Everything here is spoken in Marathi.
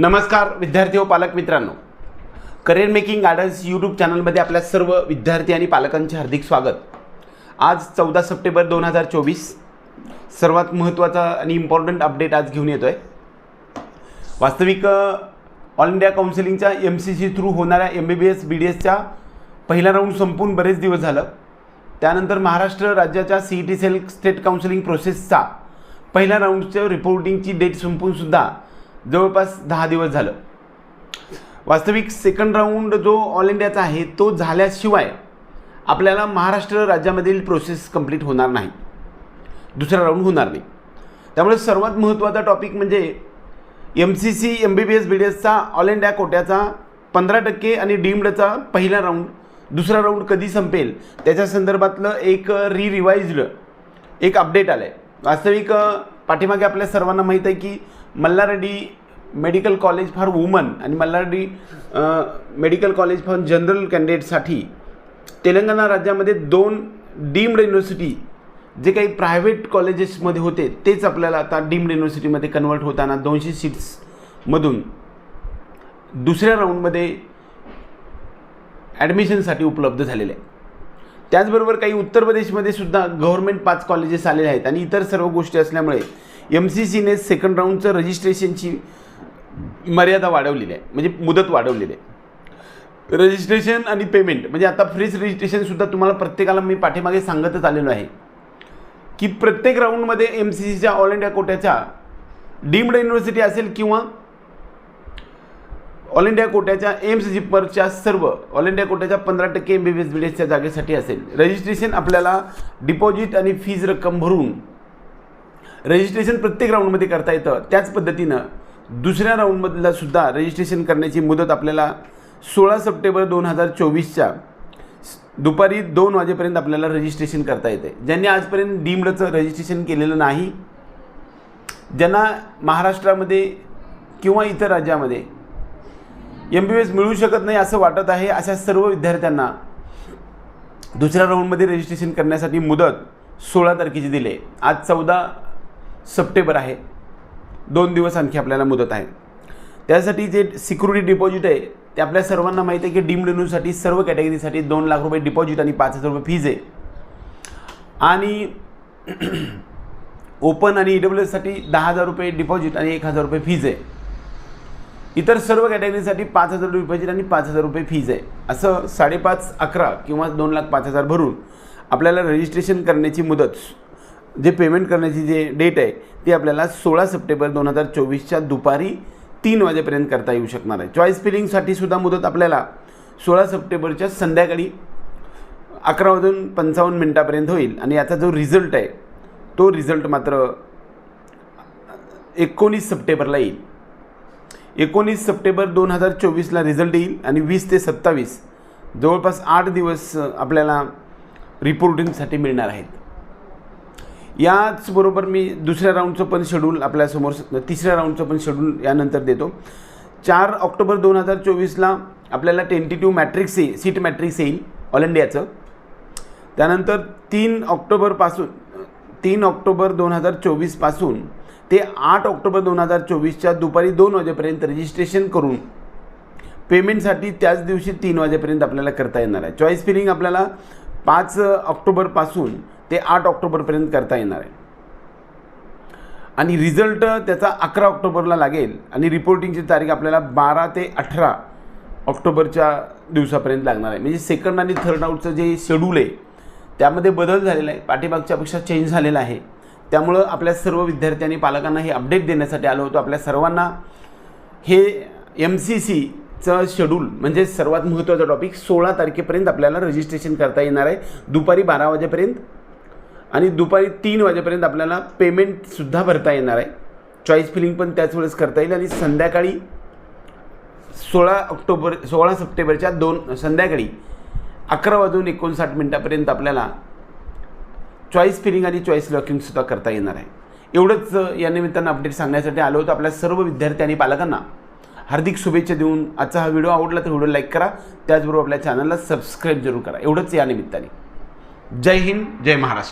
नमस्कार विद्यार्थी व पालक मित्रांनो. करिअर मेकिंग गार्डन्स यूट्यूब चॅनलमध्ये आपल्या सर्व विद्यार्थी आणि पालकांचे हार्दिक स्वागत. आज चौदा सप्टेंबर दोन हजार चोवीस. सर्वात महत्त्वाचा आणि इम्पॉर्टंट अपडेट आज घेऊन येतो आहे वास्तविक ऑल इंडिया काउन्सिलिंगच्या एम सी सी थ्रू होणाऱ्या M B B S B D एसच्या पहिला राऊंड संपून बरेच दिवस झालं. त्यानंतर महाराष्ट्र राज्याच्या C E T cell state counselling प्रोसेसचा पहिल्या राऊंडच्या रिपोर्टिंगची डेट संपूनसुद्धा जवळपास दहा दिवस झालं. वास्तविक सेकंड राऊंड जो ऑल इंडियाचा आहे तो झाल्याशिवाय आपल्याला महाराष्ट्र राज्यामधील प्रोसेस कंप्लीट होणार नाही. दुसरा राऊंड होणार नाही. त्यामुळे सर्वात महत्त्वाचा टॉपिक म्हणजे M C C M B B S B D एसचा all India कोट्याचा पंधरा टक्के आणि डीम्डचा पहिला राऊंड दुसरा राऊंड कधी संपेल त्याच्या संदर्भातलं एक री रिवाइज्ड एक अपडेट आलं आहे वास्तविक पाठीमागे आपल्या सर्वांना माहीत आहे की Mallareddy medical college for women आणि Mallareddy medical college for general कॅन्डिडेटसाठी Telangana राज्यामध्ये दोन डीम्ड युनिव्हर्सिटी जे काही प्रायव्हेट कॉलेजेसमध्ये होते तेच आपल्याला आता डीम्ड युनिव्हर्सिटीमध्ये कन्वर्ट होताना दोनशे सीट्समधून दुसऱ्या राऊंडमध्ये ॲडमिशनसाठी उपलब्ध झालेले आहे त्याचबरोबर काही उत्तर प्रदेशमध्ये सुद्धा गव्हर्मेंट पाच कॉलेजेस आलेले आहेत आणि इतर सर्व गोष्टी असल्यामुळे एम सी सीने सेकंड राऊंडचं रजिस्ट्रेशनची मर्यादा वाढवलेली आहे. म्हणजे मुदत वाढवलेली आहे. रजिस्ट्रेशन आणि पेमेंट म्हणजे आता फ्रीज रजिस्ट्रेशनसुद्धा तुम्हाला प्रत्येकाला मी पाठीमागे सांगतच आलेलो आहे. की प्रत्येक राऊंडमध्ये एम सी सीच्या ऑल इंडिया कोट्याच्या डीम्ड युनिव्हर्सिटी असेल किंवा ऑल इंडिया कोट्याच्या एम्स जिपरच्या सर्व ऑल इंडिया कोट्याच्या पंधरा टक्के एम बी बी एस बी एसच्या जागेसाठी असेल. रजिस्ट्रेशन आपल्याला डिपॉझिट आणि फीज रक्कम भरून रजिस्ट्रेशन प्रत्येक राऊंडमध्ये करता येतं. त्याच पद्धतीनं दुसऱ्या राऊंडमधला सुद्धा रजिस्ट्रेशन करण्याची मुदत आपल्याला सोळा सप्टेंबर दोन हजार चोवीसच्या दुपारी दोन वाजेपर्यंत आपल्याला रजिस्ट्रेशन करता येते. ज्यांनी आजपर्यंत डीम्डचं रजिस्ट्रेशन केलेलं नाही ज्यांना महाराष्ट्रामध्ये किंवा इतर राज्यामध्ये एम बी बी एस मिळू शकत नाही असं वाटत आहे अशा सर्व विद्यार्थ्यांना दुसऱ्या राऊंडमध्ये रजिस्ट्रेशन करण्यासाठी मुदत सोळा तारखेची दिली आहे. आज चौदा सप्टेंबर आहे. दोन दिवस आणखी आपल्याला मुदत आहे. त्यासाठी जे सिक्युरिटी डिपॉझिट आहे ते आपल्या सर्वांना माहिती आहे की डीम्ड न्यूजसाठी सर्व कॅटेगरीसाठी दोन लाख रुपये डिपॉझिट आणि पाच हजार रुपये फीज आहे. आणि ओपन आणि ई डब्ल्यू एससाठी दहा हजार रुपये डिपॉझिट आणि एक हजार रुपये फीज आहे. इतर सर्व कॅटेगरीसाठी पाच हजार रुपये डिपॉझिट आणि पाच हजार रुपये फीज आहे. असं साडेपाच अकरा किंवा दोन लाख पाच हजार भरून आपल्याला रजिस्ट्रेशन करण्याची मुदत जे पेमेंट करण्याची जे डेट आहे ती आपल्याला सोळा सप्टेंबर दोन हजार चोवीसच्या दुपारी तीन वाजेपर्यंत करता येऊ शकणार आहे. चॉईस फिलिंगसाठी सुद्धा मुदत आपल्याला सोळा सप्टेंबरच्या संध्याकाळी अकरा वाजून पंचावन्न मिनटापर्यंत होईल. आणि याचा जो रिझल्ट आहे तो रिझल्ट मात्र एकोणीस सप्टेंबरला येईल. एकोणीस सप्टेंबर दोन हजार चोवीसला रिझल्ट येईल आणि वीस ते सत्तावीस जवळपास आठ दिवस आपल्याला रिपोर्टिंगसाठी मिळणार आहेत. याचबरोबर मी दुसऱ्या राऊंडचं पण शेड्यूल आपल्यासमोर तिसऱ्या राऊंडचं पण शेड्यूल यानंतर देतो. चार ऑक्टोबर दोन हजार चोवीसला आपल्याला टेंटेटिव्ह मॅट्रिक्स येईल सीट मॅट्रिक्स येईल ऑल इंडियाचं. त्यानंतर तीन ऑक्टोबरपासून तीन ऑक्टोबर दोन हजार चोवीसपासून ते आठ ऑक्टोबर दोन हजार चोवीसच्या दुपारी दोन वाजेपर्यंत रजिस्ट्रेशन करून पेमेंटसाठी त्याच दिवशी तीन वाजेपर्यंत आपल्याला करता येणार आहे. चॉईस फिलिंग आपल्याला पाच ऑक्टोबरपासून ते आठ ऑक्टोबरपर्यंत करता येणार आहे. आणि रिझल्ट त्याचा अकरा ऑक्टोबरला लागेल आणि रिपोर्टिंगची तारीख आपल्याला बारा ते अठरा ऑक्टोबरच्या दिवसापर्यंत लागणार आहे. म्हणजे सेकंड आणि थर्ड आउटचं जे शेड्यूल आहे त्यामध्ये बदल झालेला आहे. पाठीमागच्यापेक्षा चेंज झालेला आहे. त्यामुळं आपल्या सर्व विद्यार्थ्यांनी पालकांना हे अपडेट देण्यासाठी आलो होतो. आपल्या सर्वांना हे एम सी सीचं शेड्यूल म्हणजे सर्वात महत्त्वाचा टॉपिक सोळा तारखेपर्यंत आपल्याला रजिस्ट्रेशन करता येणार आहे. दुपारी बारा वाजेपर्यंत आणि दुपारी तीन वाजेपर्यंत आपल्याला पेमेंटसुद्धा भरता येणार आहे. चॉईस फिलिंग पण त्याच वेळेस करता येईल आणि संध्याकाळी सोळा ऑक्टोबर सोळा सप्टेंबरच्या दोन संध्याकाळी अकरा वाजून एकोणसाठ मिनटापर्यंत आपल्याला चॉईस फिलिंग आणि चॉईस लॉकिंगसुद्धा करता येणार आहे. एवढंच या निमित्तानं अपडेट सांगण्यासाठी आलो होतो आपल्या सर्व विद्यार्थी आणि पालकांना. हार्दिक शुभेच्छा देऊन आजचा हा व्हिडिओ आवडला तर व्हिडिओ लाईक करा. त्याचबरोबर आपल्या चॅनलला सबस्क्राईब जरूर करा. एवढंच या निमित्ताने. जय हिंद जय महाराष्ट्र.